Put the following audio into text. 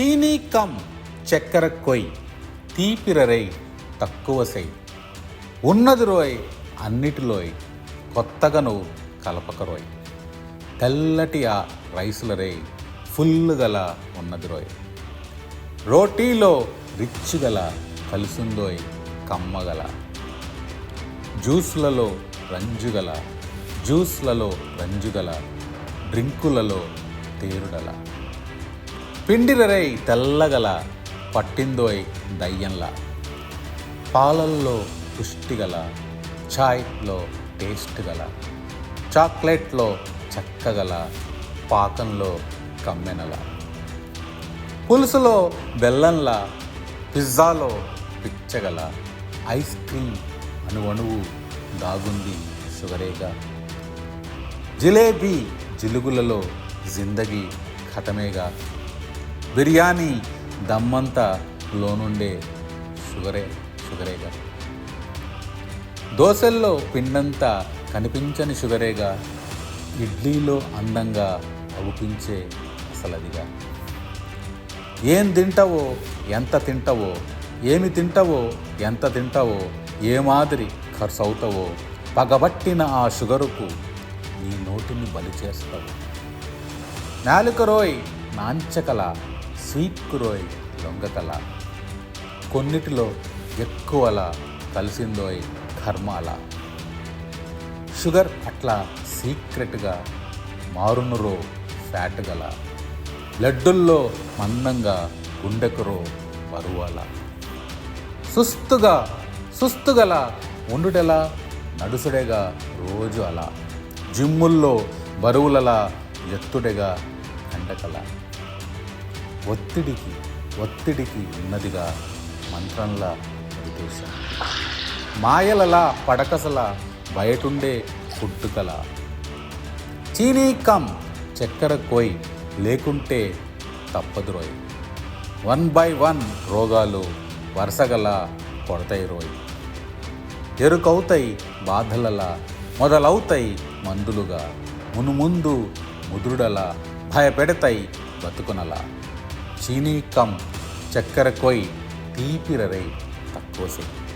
చీనీ come చక్కెర కొయ్ తీపిరరై తక్కువ సెయ్. ఉన్నది రోయ్ అన్నిటిలోయ్ కొత్తగను కలపక తెల్లటి ఆ రైసుల రే ఫుల్ గల ఉన్నది రోయ్. రోటీలో రిచ్ గల కలుసుందోయ్ కమ్మగల జ్యూస్లలో రంజుగల జ్యూస్లలో రంజుగల డ్రింకులలో తేరుడల. పిండిరరై తెల్లగల పట్టిందోయ్ దయ్యంలా. పాలల్లో పుష్టి గల ఛాయ్లో టేస్ట్ గల చాక్లెట్లో చక్కగల పాకంలో కమ్మెనల. పులుసులో బెల్లంలా పిజ్జాలో పిచ్చగల ఐస్ క్రీమ్ అణువణువు దాగుంది షుగరేగా జిలేబీ జిలుగులలో జిందగీ ఖతమేగా బిర్యానీ దమ్మంతా లోనుండే షుగరే షుగరేగా. దోశల్లో పిండంతా కనిపించని షుగరేగా ఇడ్లీలో అందంగా అవుపించే అసలదిగా. ఏం తింటావో ఎంత తింటావో ఏమి తింటావో ఎంత తింటావో ఏ మాదిరి ఖర్చు అవుతావో పగబట్టిన ఆ షుగరుకు నీ నోటిని బలి చేస్తావు. నాలుక రోయ్ నాంచకల స్వీట్కు రోయ్ దొంగతల. కొన్నిటిలో ఎక్కువలా కలిసిందోయ్ కర్మాల. షుగర్ అట్లా సీక్రెట్గా మారునురో ఫ్యాట్ గల లడ్డుల్లో మందంగా గుండెకురో బరువాల. సుస్తుగా సుస్తుగల ఉండుటెలా నడుసుడేగా రోజు అలా. జిమ్ముల్లో బరువులలా ఎత్తుడెగా కండకల. ఒత్తిడికి ఒత్తిడికి ఉన్నదిగా మంత్రంలా ఉద్దేశం మాయలలా పడకసల బయటుండే పుట్టుకల. చీనీ కమ్ చక్కెర కోయి లేకుంటే తప్పదు రోయ్. వన్ బై వన్ రోగాలు వరుసగల కొడతాయి రోయ్. ఎరుకవుతాయి బాధలలా మొదలవుతాయి మందులుగా. మునుముందు ముదురుడలా భయపెడతాయి బతుకునలా. చీనీ కమ్ చక్కెర కొయ్ తీపిరరై తక్కువ సేపు